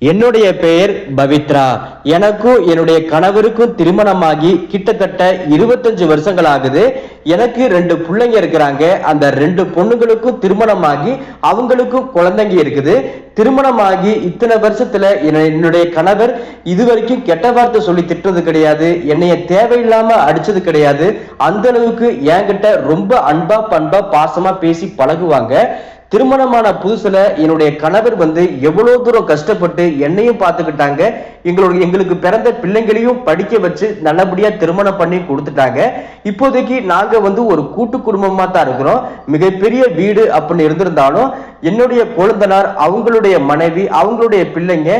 என்னுடைய பெயர் பவித்ரா. எனக்கும் என்னுடைய கணவருக்கும் திருமணமாகி கிட்டத்தட்ட இருபத்தஞ்சு வருஷங்கள் ஆகுது எனக்கு ரெண்டு பிள்ளைங்க இருக்கிறாங்க. அந்த ரெண்டு பொண்ணுங்களுக்கும் திருமணமாகி அவங்களுக்கும் குழந்தைங்க இருக்குது. திருமணமாகி இத்தனை வருஷத்துல என்னுடைய கணவர் இதுவரைக்கும் கெட்ட வார்த்தை சொல்லி திட்டுறது கிடையாது. என்னைய தேவையில்லாம அடிச்சது கிடையாது. அந்த அளவுக்கு என்கிட்ட ரொம்ப அன்பா பண்பா பாசமா பேசி பழகுவாங்க. திருமணமான புதுசுல என்னுடைய கணவர் வந்து எவ்வளவு தூரம் கஷ்டப்பட்டு என்னையும் பார்த்துக்கிட்டாங்க எங்களுடைய எங்களுக்கு பிறந்த பிள்ளைங்களையும் படிக்க வச்சு நல்லபடியா திருமணம் பண்ணி கொடுத்துட்டாங்க. இப்போதைக்கு நாங்க வந்து ஒரு கூட்டு குடும்பமா தான் இருக்கிறோம். மிகப்பெரிய வீடு அப்படின்னு இருந்திருந்தாலும் என்னுடைய கொழுந்தனார் அவங்களுடைய மனைவி அவங்களுடைய பிள்ளைங்க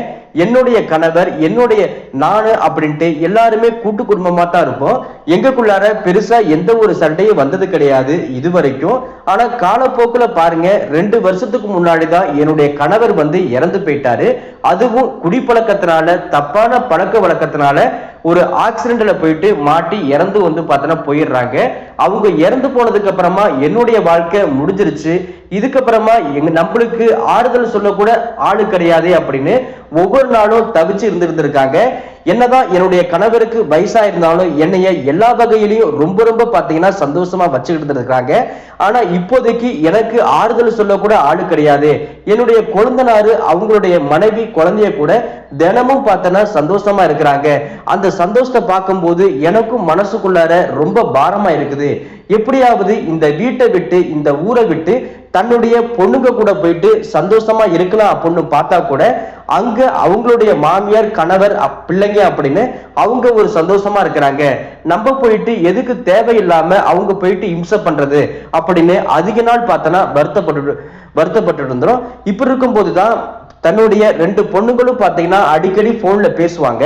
என்னுடைய கணவர் என்னுடைய நானு அப்படின்ட்டு எல்லாருமே கூட்டு குடும்பமா தான் இருப்போம். எங்களுக்குள்ளார பெருசா எந்த ஒரு சண்டையும் வந்தது கிடையாது இது வரைக்கும் ஆனா காலப்போக்குல பாருங்க ரெண்டு வருஷத்துக்கு முன்னாடி தான் என்னுடைய கணவர் வந்து இறந்து போயிட்டாரு. அதுவும் குடிப்பழக்கத்தினால தப்பான பழக்க வழக்கத்தினால ஒரு ஆக்சிடென்ட்ல போயிட்டு மாட்டி இறந்து வந்து பார்த்தோன்னா போயிடுறாங்க. அவங்க இறந்து போனதுக்கு அப்புறமா என்னுடைய வாழ்க்கை முடிஞ்சிருச்சு. இதுக்கப்புறமா எங்க நம்மளுக்கு ஆறுதல் சொல்லக்கூட ஆளு கிடையாது அப்படின்னு ஒவ்வொரு நாளும் தவிச்சு இருந்திருந்திருக்காங்க என்னதான் என்னுடைய கணவருக்கு வயசா இருந்தாலும் என்னைய எல்லா வகையிலையும் ரொம்ப ரொம்ப பாத்தீங்கன்னா சந்தோஷமா வச்சுக்கிட்டு இருக்காங்க ஆனா இப்போதைக்கு எனக்கு ஆறுதல் சொல்ல கூட ஆளு கிடையாது. என்னுடைய குழந்தனாரு அவங்களுடைய மனைவி குழந்தைய கூட தினமும் பார்த்தனா சந்தோஷமா இருக்கிறாங்க. அந்த சந்தோஷத்தை பார்க்கும்போது எனக்கும் மனசுக்குள்ளார ரொம்ப பாரமா இருக்குது. எப்படியாவது இந்த வீட்டை விட்டு இந்த ஊரை விட்டு தன்னுடைய பொண்ணுங்க கூட போயிட்டு சந்தோஷமா இருக்கலாம் அப்படின்னு பார்த்தா கூட அங்க அவங்களுடைய மாமியார் கணவர் அப்- பிள்ளைங்க அப்படின்னு அவங்க ஒரு சந்தோஷமா இருக்கிறாங்க. நம்ம போயிட்டு எதுக்கு தேவையில்லாம அவங்க போயிட்டு இம்சை பண்றது அப்படின்னு அதிக நாள் பார்த்தனா வருத்தப்பட்டு வருத்தப்பட்டு இருந்தோம் இப்படி இருக்கும்போது தான் தன்னுடைய ரெண்டு பொண்ணுங்களும் பார்த்தீங்கன்னா அடிக்கடி போன்ல பேசுவாங்க.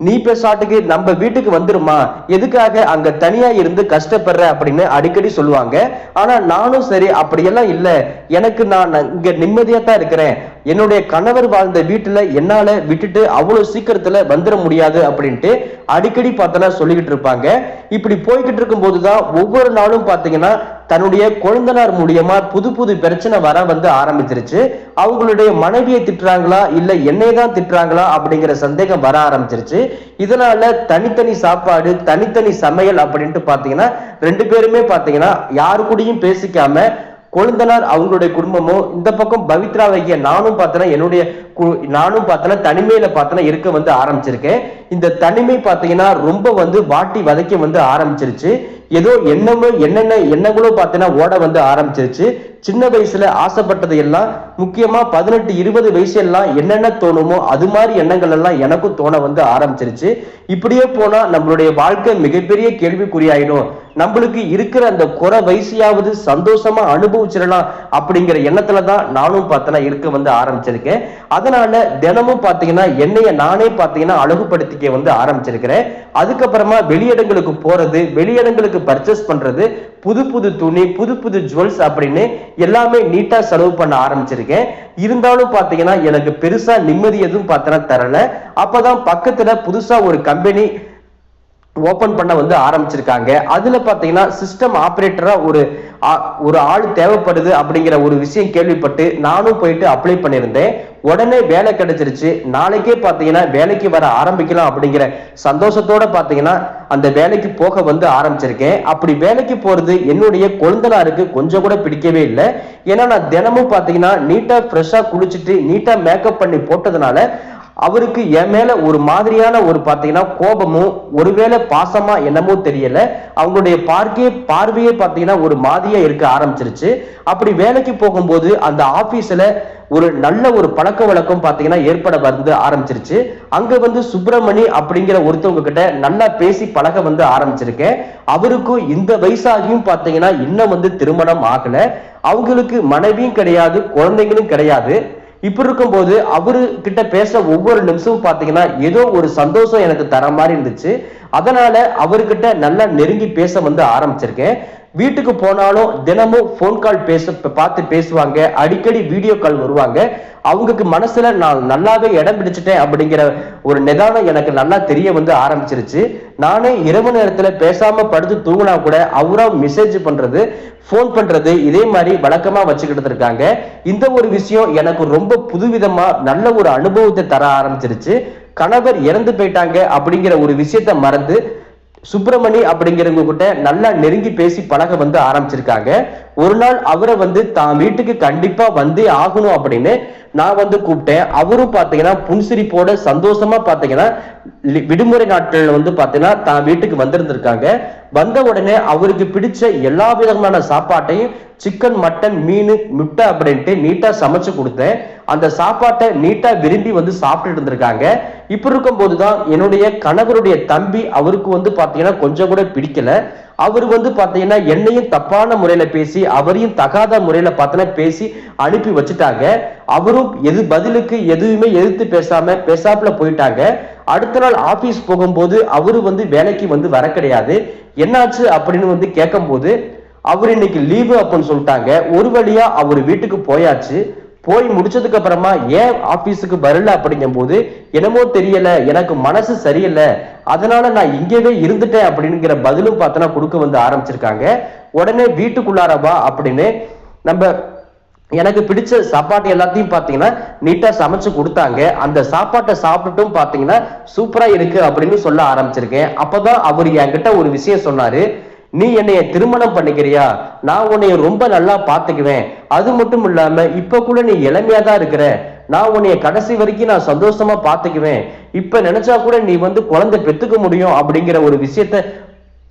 நீ பேசாட்டுக்கு நம்ம வீட்டுக்கு வந்துருமா? எதுக்காக அங்க தனியா இருந்து கஷ்டப்படுற அப்படின்னு அடிக்கடி சொல்லுவாங்க. ஆனா நானும் சரி அப்படியெல்லாம் இல்ல. எனக்கு நான் இங்க நிம்மதியா தான் இருக்கிறேன். என்னுடைய கணவர் வாழ்ந்த வீட்டுல என்னால விட்டுட்டு அவ்வளவு சீக்கிரத்துல வந்துட முடியாது அப்படின்ட்டு அடிக்கடி பார்த்தனா சொல்லிக்கிட்டு இருப்பாங்க. இப்படி போய்கிட்டு இருக்கும் போதுதான் ஒவ்வொரு நாளும் பாத்தீங்கன்னா தன்னுடைய குழந்தனார் மூலியமா புது புது பிரச்சனை வர வந்து ஆரம்பிச்சிருச்சு. அவங்களுடைய மனைவியை திட்டுறாங்களா இல்ல என்னை தான் திட்டுறாங்களா அப்படிங்கிற சந்தேகம் வர ஆரம்பிச்சிருச்சு. இதனால தனித்தனி சாப்பாடு தனித்தனி சமையல் அப்படின்ட்டு பாத்தீங்கன்னா ரெண்டு பேருமே பாத்தீங்கன்னா யாரு கூடயும் பேசிக்காம கொழுந்தனார் அவங்களுடைய குடும்பமும் இந்த பக்கம் பவித்ரா வைக்கிய நானும் பார்த்தேன்னா என்னுடைய நானும் பார்த்தனா தனிமையில பார்த்தனா இருக்க வந்து ஆரம்பிச்சிருக்கேன். இந்த தனிமை பார்த்தீங்கன்னா ரொம்ப வந்து வாட்டி வதைக்க வந்து ஆரம்பிச்சிருச்சு. ஏதோ எண்ணமோ என்னென்ன எண்ணங்களோ பார்த்தீங்கன்னா ஓட வந்து ஆரம்பிச்சிருச்சு. சின்ன வயசுல ஆசைப்பட்டது எல்லாம் முக்கியமா பதினெட்டு இருபது வயசு எல்லாம் என்னென்ன தோணுமோ அது மாதிரி எண்ணங்கள் எல்லாம் எனக்கும் தோண வந்து ஆரம்பிச்சிருச்சு. இப்படியே போனா நம்மளுடைய வாழ்க்கை மிகப்பெரிய கேள்விக்குறியாயிடும். நம்மளுக்கு இருக்கிற அந்த குறை வயசியாவது சந்தோஷமா அனுபவிச்சிடலாம் அப்படிங்கிற எண்ணத்துல தான் நானும் பார்த்தனா இருக்க வந்து ஆரம்பிச்சிருக்கேன். அதனால தினமும் பாத்தீங்கன்னா என்னைய நானே பாத்தீங்கன்னா அழகுபடுத்திக்க வந்து ஆரம்பிச்சிருக்கிறேன். அதுக்கப்புறமா வெளியிடங்களுக்கு போறது வெளியிடங்களுக்கு பர்ச்சேஸ் பண்றது புது புது துணி புது புது ஜுவல்ஸ் அப்படின்னு எல்லாமே நீட்டா செலவு பண்ண ஆரம்பிச்சிருக்கேன். இருந்தாலும் பாத்தீங்கன்னா எனக்கு பெருசா நிம்மதி எதுவும் பார்த்தனா தரல. அப்பதான் பக்கத்துல புதுசா ஒரு கம்பெனி ஓபன் பண்ண வந்து ஆரம்பிச்சிருக்காங்க. அதுல பாத்தீங்கன்னா சிஸ்டம் ஆப்ரேட்டரா ஒரு ஆ- ஒரு ஆள் தேவைப்படுது அப்படிங்கிற ஒரு விஷயம் கேள்விப்பட்டு நானும் போயிட்டு அப்ளை பண்ணியிருந்தேன். உடனே வேலை கிடைச்சிருச்சு. நாளைக்கே பாத்தீங்கன்னா வேலைக்கு வர ஆரம்பிக்கலாம் அப்படிங்கிற சந்தோஷத்தோட பாத்தீங்கன்னா அந்த வேலைக்கு போக வந்து ஆரம்பிச்சிருக்கேன். அப்படி வேலைக்கு போறது என்னுடைய கொழுந்தனாருக்கு கொஞ்சம் கூட பிடிக்கவே இல்லை. ஏன்னா நான் தினமும் பாத்தீங்கன்னா நீட்டா ஃப்ரெஷ்ஷா குளிச்சுட்டு நீட்டா மேக்கப் பண்ணி போட்டதுனால அவருக்கு என் மேல ஒரு மாதிரியான ஒரு பாத்தீங்கன்னா கோபமும் ஒருவேளை பாசமா என்னமோ தெரியல. அவங்களுடைய பார்க்கையே பார்வையே பாத்தீங்கன்னா ஒரு மாதிரியா இருக்க ஆரம்பிச்சிருச்சு. அப்படி வேலைக்கு போகும்போது அந்த ஆபீஸ்ல ஒரு நல்ல ஒரு பழக்க வழக்கம் பாத்தீங்கன்னா ஏற்பட வந்து ஆரம்பிச்சிருச்சு. அங்க வந்து சுப்பிரமணி அப்படிங்கிற ஒருத்தவங்க கிட்ட நல்லா பேசி பழக வந்து ஆரம்பிச்சிருக்கேன். அவருக்கும் இந்த வயசாகியும் பாத்தீங்கன்னா இன்னும் வந்து திருமணம் ஆகல. அவங்களுக்கு மனைவியும் கிடையாது குழந்தைங்களும் கிடையாது. இப்படி இருக்கும்போது அவரு கிட்ட பேச ஒவ்வொரு நிமிஷமும் பாத்தீங்கன்னா ஏதோ ஒரு சந்தோஷம் எனக்கு தர மாதிரி இருந்துச்சு. அதனால அவர்கிட்ட நல்லா நெருங்கி பேச வந்து ஆரம்பிச்சிருக்கேன். வீட்டுக்கு போனாலும் தினமும் ஃபோன் கால் பேச பார்த்து பேசுவாங்க. அடிக்கடி வீடியோ கால் வருவாங்க. அவங்களுக்கு மனசுல நான் நல்லாவே இடம் பிடிச்சிட்டேன் அப்படிங்கிற ஒரு நிதானம் எனக்கு நல்லா தெரிய வந்து ஆரம்பிச்சிருச்சு. நானே இரவு நேரத்துல பேசாம படுத்து தூங்கினா கூட அவரா மெசேஜ் பண்றது ஃபோன் பண்றது இதே மாதிரி வழக்கமா வச்சுக்கிட்டு இருக்காங்க. இந்த ஒரு விஷயம் எனக்கு ரொம்ப புதுவிதமா நல்ல ஒரு அனுபவத்தை தர ஆரம்பிச்சிருச்சு. கணவர் இறந்து போயிட்டாங்க அப்படிங்கிற ஒரு விஷயத்த மறந்து சுப்பிரமணி அப்படிங்கிறவங்க கிட்ட நல்லா நெருங்கி பேசி பழக வந்து ஆரம்பிச்சிருக்காங்க. ஒரு நாள் அவரை வந்து தான் வீட்டுக்கு கண்டிப்பா வந்தே ஆகணும் அப்படின்னு நான் வந்து கூப்பிட்டேன். அவரும் பாத்தீங்கன்னா புன்சிரிப்போட சந்தோஷமா பாத்தீங்கன்னா விடுமுறை நாட்கள் வந்து பாத்தீங்கன்னா தான் வீட்டுக்கு வந்திருந்திருக்காங்க. வந்த உடனே அவருக்கு பிடிச்ச எல்லா விதமான சாப்பாட்டையும் சிக்கன் மட்டன் மீன் முட்டை அப்படின்ட்டு நீட்டா சமைச்சு கொடுத்தேன். அந்த சாப்பாட்டை நீட்டா விரும்பி வந்து சாப்பிட்டுட்டு இருந்திருக்காங்க. இப்ப இருக்கும் தான் என்னுடைய கணவருடைய தம்பி அவருக்கு வந்து பாத்தீங்கன்னா கொஞ்சம் கூட பிடிக்கல. அவர் வந்து பார்த்தீங்கன்னா என்னையும் தப்பான முறையில பேசி அவரையும் தகாத முறையில பார்த்தீங்கன்னா பேசி அனுப்பி வச்சுட்டாங்க. அவரும் எது பதிலுக்கு எதுவுமே எதிர்த்து பேசாம பேசாப்புல போயிட்டாங்க. அடுத்த நாள் ஆபீஸ் போகும்போது அவரு வந்து வேலைக்கு வந்து வர கிடையாது. என்னாச்சு அப்படின்னு வந்து கேட்கும்போது அவர் இன்னைக்கு லீவு அப்படின்னு சொல்லிட்டாங்க. ஒரு வழியா அவர் வீட்டுக்கு போயாச்சு. போய் முடிச்சதுக்கு அப்புறமா ஏன் ஆபீஸுக்கு வரல அப்படிங்கும் போது என்னமோ தெரியல எனக்கு மனசு சரியில்லை. அதனால நான் இங்கேவே இருந்துட்டேன் அப்படிங்கிற பதிலும் பார்த்தனா கொடுக்க வந்து ஆரம்பிச்சிருக்காங்க. உடனே வீட்டுக்குள்ளாரவா அப்படின்னு நம்ம எனக்கு பிடிச்ச சாப்பாட்டு எல்லாத்தையும் பார்த்தீங்கன்னா நீட்டா சமைச்சு கொடுத்தாங்க. அந்த சாப்பாட்டை சாப்பிட்டுட்டும் பார்த்தீங்கன்னா சூப்பரா இருக்கு அப்படின்னு சொல்ல ஆரம்பிச்சிருக்கேன். அப்பதான் அவர் என்கிட்ட ஒரு விஷயம் சொன்னாரு. நீ என்னைய திருமணம் பண்ணிக்கிறியா? நான் உன்னைய ரொம்ப நல்லா பாத்துக்குவேன் அது மட்டும் இல்லாம இப்ப கூட நீ இளமையா தான் இருக்கிற. நான் உன்னைய கடைசி வரைக்கும் நான் சந்தோஷமா பாத்துக்குவேன் இப்ப நினைச்சா கூட நீ வந்து குழந்தை பெத்துக்க முடியும் அப்படிங்கிற ஒரு விஷயத்த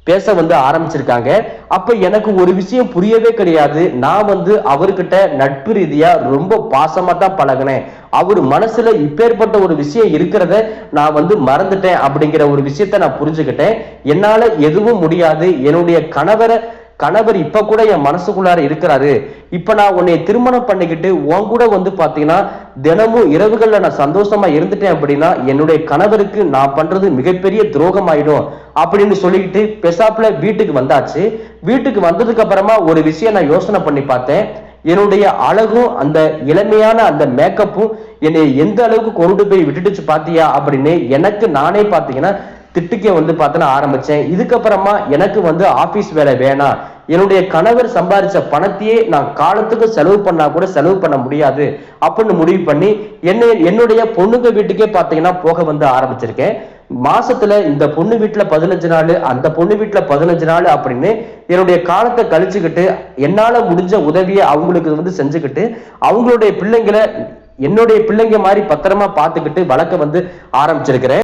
பேச வந்து ஆரம்பிச்சிருக்காங்க. அப்ப எனக்கு ஒரு விஷயம் புரியவே கிடையாது. நான் வந்து அவர்கிட்ட நட்பு ரீதியா ரொம்ப பாசமா தான் பழகினேன். அவர் மனசுல இப்பேற்பட்ட ஒரு விஷயம் இருக்கிறத நான் வந்து மறந்துட்டேன் அப்படிங்கிற ஒரு விஷயத்த நான் புரிஞ்சுக்கிட்டேன். என்னால எதுவும் முடியாது. என்னுடைய கணவரை கணவர் இப்ப கூட என் மனசுக்குள்ளார இருக்கிறாரு. இப்ப நான் உன்னை திருமணம் பண்ணிக்கிட்டு உன் கூட வந்து பாத்தீங்கன்னா தினமும் இரவுகள்ல நான் சந்தோஷமா இருந்துட்டேன் அப்படின்னா என்னுடைய கணவருக்கு நான் பண்றது மிகப்பெரிய துரோகம் ஆயிடும் அப்படின்னு சொல்லிக்கிட்டு பெசாப்ல வீட்டுக்கு வந்தாச்சு. வீட்டுக்கு வந்ததுக்கு அப்புறமா ஒரு விஷயம் நான் யோசனை பண்ணி பார்த்தேன். என்னுடைய அழகும் அந்த இளமையான அந்த மேக்கப்பும் என்னை எந்த அளவுக்கு கொண்டு போய் விட்டுடுச்சு பாத்தியா அப்படின்னு எனக்கு நானே பாத்தீங்கன்னா திட்டுக்கே வந்து பார்த்தோன்னா ஆரம்பிச்சேன். இதுக்கப்புறமா எனக்கு வந்து ஆபீஸ் வேலை வேணாம். என்னுடைய கணவர் சம்பாதிச்ச பணத்தையே நான் காலத்துக்கு செலவு பண்ணா கூட செலவு பண்ண முடியாது. அப்படின்னு முடிவு பண்ணி என்ன என்னுடைய பொண்ணுங்க வீட்டுக்கே பார்த்தீங்கன்னா போக வந்து ஆரம்பிச்சிருக்கேன். மாசத்துல இந்த பொண்ணு வீட்டுல பதினஞ்சு நாள் அந்த பொண்ணு வீட்டுல பதினஞ்சு நாள் அப்படின்னு என்னுடைய காலத்தை கழிச்சுக்கிட்டு என்னால முடிஞ்ச உதவியை அவங்களுக்கு வந்து செஞ்சுக்கிட்டு அவங்களுடைய பிள்ளைங்களை என்னுடைய பிள்ளைங்க மாதிரி பத்திரமா பார்த்துக்கிட்டு வழக்க வந்து ஆரம்பிச்சிருக்கிறேன்.